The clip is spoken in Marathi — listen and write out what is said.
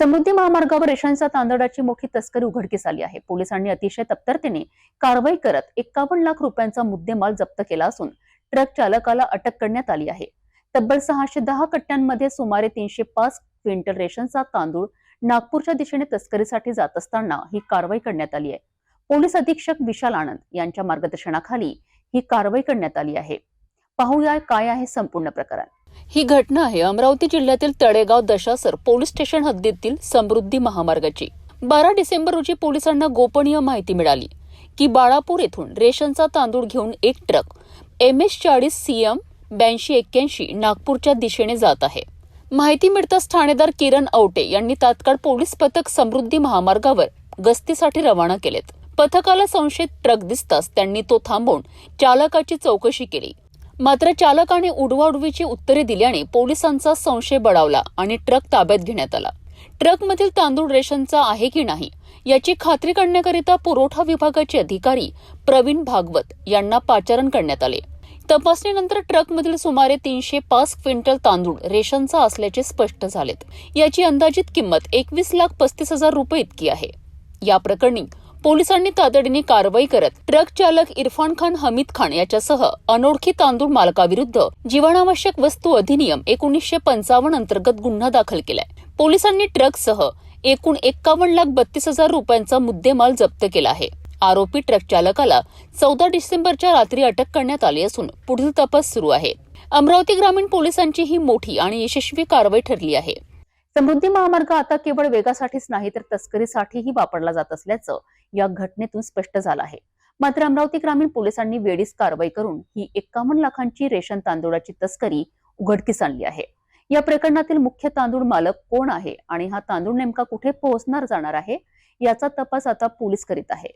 समृद्धी महामार्गावर रेशनच्या तांदळाची मोठी तस्करी उघडकीस आली आहे. पोलिसांनी अतिशय तप्तरतेने कारवाई करत एकावन्न लाख रुपयांचा मुद्देमाल जप्त केला असून ट्रक चालकाला अटक करण्यात आली आहे. तब्बल सहाशे दहा कट्ट्यांमध्ये सुमारे तीनशे पाच क्विंटल रेशनचा तांदूळ नागपूरच्या दिशेने तस्करीसाठी जात असताना ही कारवाई करण्यात आली आहे. पोलीस अधीक्षक विशाल आनंद यांच्या मार्गदर्शनाखाली ही कारवाई करण्यात आली आहे. पाहूया काय आहे संपूर्ण प्रकरण. ही घटना आहे अमरावती जिल्ह्यातील तळेगाव दशासर पोलीस स्टेशन हद्दीतील समृद्धी महामार्गाची. बारा डिसेंबर रोजी पोलिसांना गोपनीय माहिती मिळाली की बाळापूर येथून रेशनचा तांदूळ घेऊन एक ट्रक एम एस चाळीस सीएम ब्याऐंशी एक्क्याऐंशी नागपूरच्या दिशेने जात आहे. माहिती मिळताच ठाणेदार किरण औटे यांनी तात्काळ पोलीस पथक समृद्धी महामार्गावर गस्तीसाठी रवाना केलेत. पथकाला संशयित ट्रक दिसताच त्यांनी तो थांबवून चालकाची चौकशी केली. मात्र चालकाने उडवाउडवीची उत्तरे दिल्याने पोलिसांचा संशय बळावला आणि ट्रक ताब्यात घेण्यात आला. ट्रकमधील तांदूळ रेशनचा आहे की नाही याची खात्री करण्याकरिता पुरवठा विभागाचे अधिकारी प्रवीण भागवत यांना पाचारण करण्यात आले. तपासणीनंतर ट्रकमधील सुमारे तीनशे पाच क्विंटल तांदूळ रेशनचा असल्याचे स्पष्ट झालेत. याची अंदाजित किंमत एकवीस लाख पस्तीस हजार रुपये इतकी आहे. या प्रकरणी पोलिसांनी तातडीने कारवाई करत ट्रक चालक इरफान खान हमीद खान याच्यासह अनोळखी तांदूळ मालकाविरुद्ध जीवनावश्यक वस्तू अधिनियम एकोणीसशे पंचावन्न अंतर्गत गुन्हा दाखल केलाय. पोलिसांनी ट्रकसह एकूण एक्कावन्न लाख बत्तीस हजार रुपयांचा मुद्देमाल जप्त केला आहे. आरोपी ट्रक चालकाला चौदा डिसेंबरच्या रात्री अटक करण्यात आली असून पुढील तपास सुरू आहे. अमरावती ग्रामीण पोलिसांची ही मोठी आणि यशस्वी कारवाई ठरली आहे. समृद्धी महामार्ग आता केवळ वेगासाठीच नाही तर तस्करीसाठीही वापरला जात असल्याचं या घटनेतून स्पष्ट झालं आहे. मात्र अमरावती ग्रामीण पोलिसांनी वेळीच कारवाई करून ही एक्कावन्न लाखांची रेशन तांदूळाची तस्करी उघडकीस आणली आहे. या प्रकरणातील मुख्य तांदूळ मालक कोण आहे आणि हा तांदूळ नेमका कुठे पोहोचणार जाणार आहे याचा तपास आता पोलीस करीत आहे.